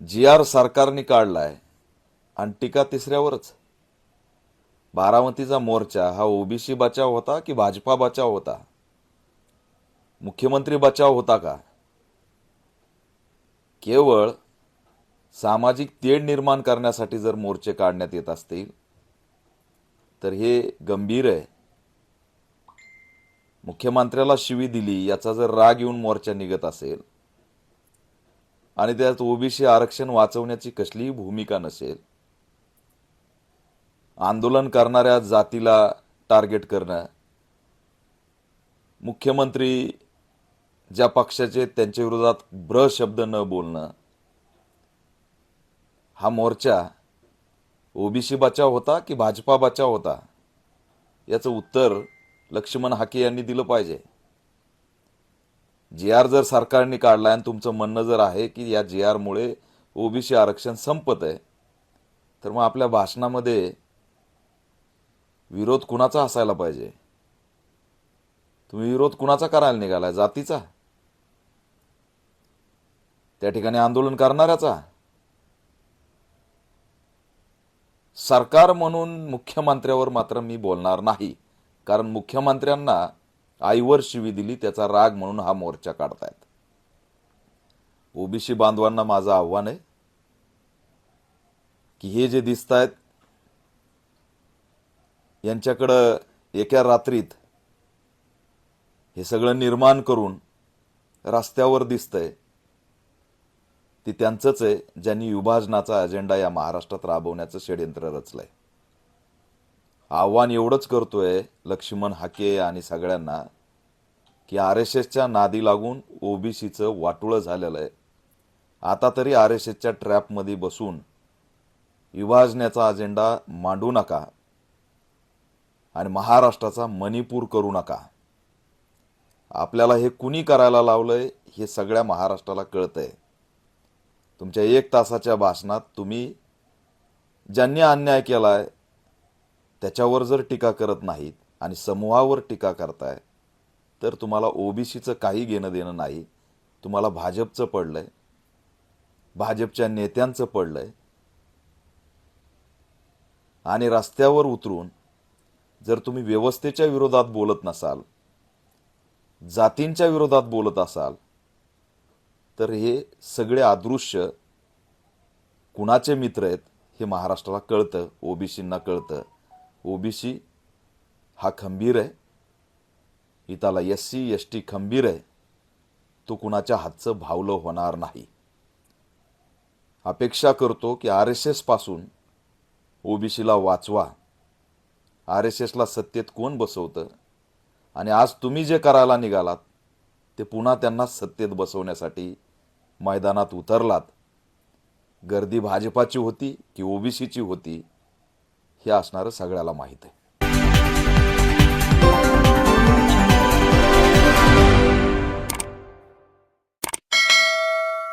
जी R सरकारने काढलाय आणि टीका तिसऱ्यावरच. बारामतीचा मोर्चा हा ओबीसी बचाव होता की भाजपा बचाव होता? मुख्यमंत्री बचाव होता का? केवळ सामाजिक तेढ निर्माण करण्यासाठी जर मोर्चे काढण्यात येत असतील तर हे गंभीर आहे. मुख्यमंत्र्याला शिवी दिली याचा जर राग येऊन मोर्चा निघत असेल आणि त्यात ओबीसी आरक्षण वाचवण्याची कसलीही भूमिका नसेल. आंदोलन करणाऱ्या जातीला टार्गेट करणं. मुख्यमंत्री ज्या पक्षाचे त्यांच्या विरोधात ब्र शब्द न बोलणं. हा मोर्चा ओबीसी बचाव होता की भाजपा बचाव होता? याचं उत्तर लक्ष्मण हाके यांनी दिलं पाहिजे. जी आर जर सरकारने काढला आणि तुमचं म्हणणं जर आहे की या जी आरमुळे ओबीसी आरक्षण संपत आहे तर मग आपल्या भाषणामध्ये विरोध कुणाचा असायला पाहिजे? तुम्ही विरोध कुणाचा करायला निघालाय? जातीचा? त्या ठिकाणी आंदोलन करणाऱ्याचा? सरकार म्हणून मुख्यमंत्र्यावर मात्र मी बोलणार नाही. कारण मुख्यमंत्र्यांना आईवर शिवी दिली त्याचा राग म्हणून हा मोर्चा काढतायत. ओबीसी बांधवांना माझं आव्हान आहे की हे जे दिसत आहेत यांच्याकडं एका रात्रीत हे सगळं निर्माण करून रस्त्यावर दिसतंय ती त्यांचंच आहे ज्यांनी विभाजनाचा अजेंडा या महाराष्ट्रात राबवण्याचं षडयंत्र रचलंय. आव्हान एवढंच करतोय लक्ष्मण हाके आणि सगळ्यांना की आर एस एसच्या नादी लागून ओबीसीचं वाटुळं झालेलं आहे. आता तरी आर एस एसच्या ट्रॅपमध्ये बसून विभाजण्याचा अजेंडा मांडू नका आणि महाराष्ट्राचा मणिपूर करू नका. आपल्याला हे कुणी करायला लावलंय हे सगळ्या महाराष्ट्राला कळतंय. तुमच्या एक तासाच्या भाषणात तुम्ही ज्यांनी अन्याय केलाय त्याच्यावर जर टीका करत नाहीत आणि समूहावर टीका करताय तर तुम्हाला ओबीसीचं काही घेणं देणं नाही. तुम्हाला भाजपचं पडलंय. भाजपच्या नेत्यांचं पडलंय. आणि रस्त्यावर उतरून जर तुम्ही व्यवस्थेच्या विरोधात बोलत नसाल जातींच्या विरोधात बोलत असाल तर हे सगळे अदृश्य कुणाचे मित्र आहेत हे महाराष्ट्राला कळतं ओबीसींना कळतं. ओबीसी हा खंबीर आहे. इथला एस सी एस टी खंबीर आहे. तो कुणाच्या हातचं भावलं होणार नाही. अपेक्षा करतो की आर एस एसपासून ओबीसीला वाचवा. आर एस एसला सत्तेत कोण बसवतं? आणि आज तुम्ही जे करायला निघालात ते पुन्हा त्यांना सत्तेत बसवण्यासाठी मैदानात उतरलात. गर्दी भाजपाची होती की ओबीसीची होती? हे असणारं सगळ्याला माहीत आहे.